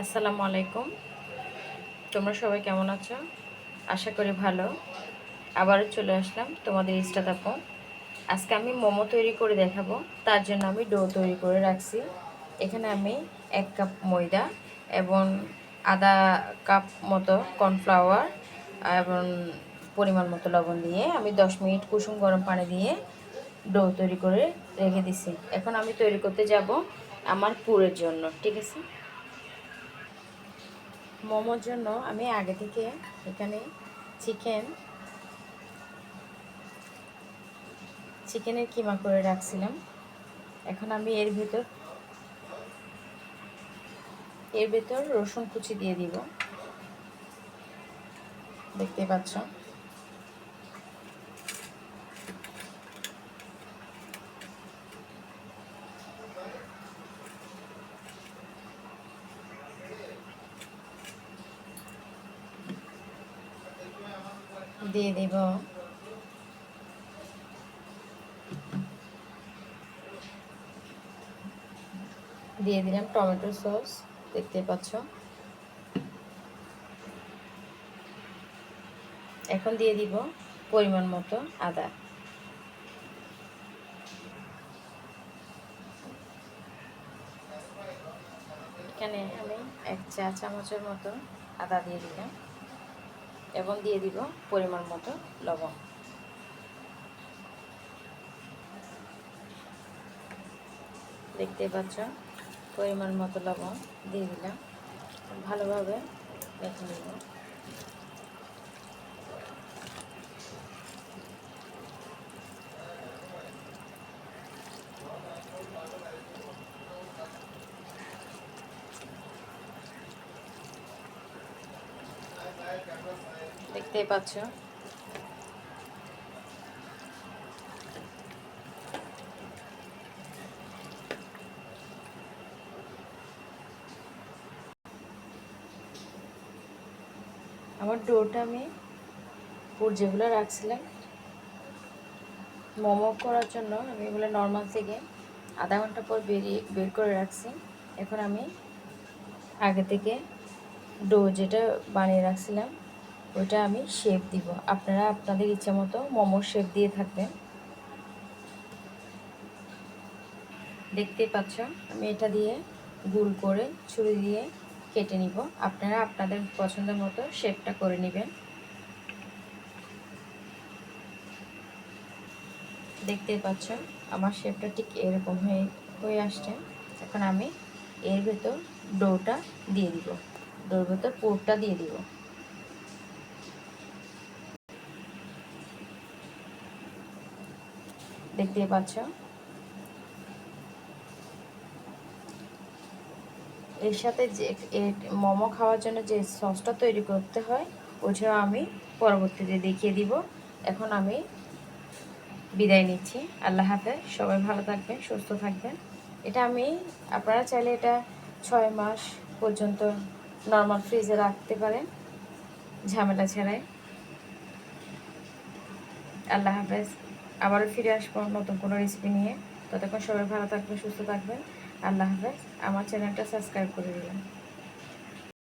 আসসালামু আলাইকুম। তোমরা সবাই কেমন আছো? আশা করি ভালো। আবারও চলে আসলাম তোমাদের ইস্টাত আপু। আজকে আমি মোমো তৈরি করে দেখাবো। তার জন্য আমি ডো তৈরি করে রাখছি। এখানে আমি এক কাপ ময়দা এবং আধা কাপ মতো কর্নফ্লাওয়ার এবং পরিমাণ মতো লবণ দিয়ে আমি দশ মিনিট কুসুম গরম পানি দিয়ে ডো তৈরি করে রেখে দিছি। এখন আমি তৈরি করতে যাব আমার পুরের জন্য, ঠিক আছে? মোমোর জন্য আমি আগে থেকে এখানে চিকেন, চিকেনের কিমা করে রাখছিলাম। এখন আমি এর ভেতর এর ভেতর রসুন কুচি দিয়ে দিব। দেখতে পাচ্ছ? দিয়ে দেব। দিয়ে দিলাম টমেটো সস দেখতে পাচ্ছ। এখন দিয়ে দিব পরিমাণ মতো আদা। এখানে আমি এক চা চামচের মতো আদা দিয়ে দিলাম। এবং দিয়ে দিব পরিমাণ মতো লবণ। দেখতে পাচ্ছ? পরিমাণ মতো লবণ দিয়ে দিলাম। ভালোভাবে দেখে নেব। দেখতেই পাচ্ছ। আমার ডোটা আমি পুর যেগুলো রাখছিলাম, মোমো করার জন্য আমি এগুলো নর্মাল থেকে আধা ঘণ্টা পর বেরিয়ে বের করে রাখছি। এখন আমি আগে থেকে ডো যেটা বানিয়ে রাখছিলাম ওইটা আমি শেপ দিব। আপনারা আপনাদের ইচ্ছা মতো মোমোর শেপ দিয়ে থাকবেন। দেখতেই পাচ্ছ, আমি এটা দিয়ে গুল করে ছুরি দিয়ে কেটে নিব। আপনারা আপনাদের পছন্দের মতো শেপটা করে নেবেন। দেখতেই পাচ্ছ, আমার শেপটা ঠিক এরকম হয়ে হয়ে আসছে। এখন আমি এর ভেতর ডোটা দিয়ে দিব। ডোর ভেতর পুরটা দিয়ে দিব। দেখতে পাচ্ছ। এর সাথে যে মোমো খাওয়ার জন্য যে সসটা তৈরি করতে হয়, ওটাও আমি পরবর্তীতে দেখিয়ে দিব। এখন আমি বিদায় নিচ্ছি। আল্লাহ হাফেজ। সবাই ভালো থাকবেন, সুস্থ থাকবেন। এটা আমি, আপনারা চাইলে এটা ছয় মাস পর্যন্ত নর্মাল ফ্রিজে রাখতে পারেন। ঝামেলা ছাড়াই। আল্লাহ হাফেজ। আবারও ফিরে আসব নতুন কোনো রেসিপি নিয়ে। ততক্ষণ সবাই ভালো থাকবেন, সুস্থ থাকবেন। আল্লাহ হাফেজ। আমার চ্যানেলটা সাবস্ক্রাইব করে দিবেন।